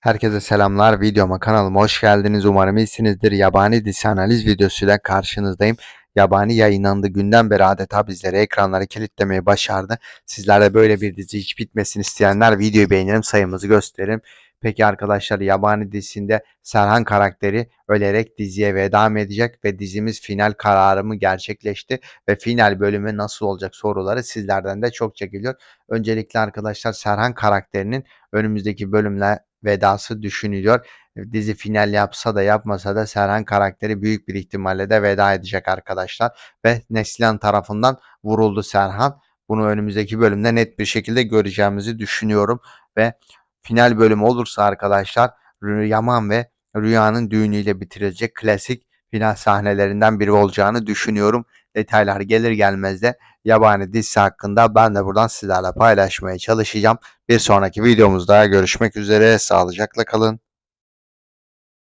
Herkese selamlar. Videoma kanalıma hoş geldiniz. Umarım iyisinizdir. Yabani dizi analiz videosuyla karşınızdayım. Yabani yayınlandığı günden beri adeta bizleri ekranları kilitlemeyi başardı. Sizler de böyle bir dizi hiç bitmesin isteyenler videoyu beğenelim sayımızı gösterelim. Peki arkadaşlar Yabani dizisinde Serhan karakteri ölerek diziye veda mı edecek ve dizimiz final kararı mı gerçekleşti ve final bölümü nasıl olacak soruları sizlerden de çok geliyor. Öncelikle arkadaşlar Serhan karakterinin önümüzdeki bölümler vedası düşünülüyor. Dizi final yapsa da yapmasa da Serhan karakteri büyük bir ihtimalle de veda edecek arkadaşlar. Ve Neslihan tarafından vuruldu Serhan. Bunu önümüzdeki bölümde net bir şekilde göreceğimizi düşünüyorum. Ve final bölümü olursa arkadaşlar Yaman ve Rüya'nın düğünüyle bitirilecek klasik final sahnelerinden biri olacağını düşünüyorum. Detaylar gelir gelmez de yabani dizisi hakkında ben de buradan sizlerle paylaşmaya çalışacağım. Bir sonraki videomuzda görüşmek üzere. Sağlıcakla kalın.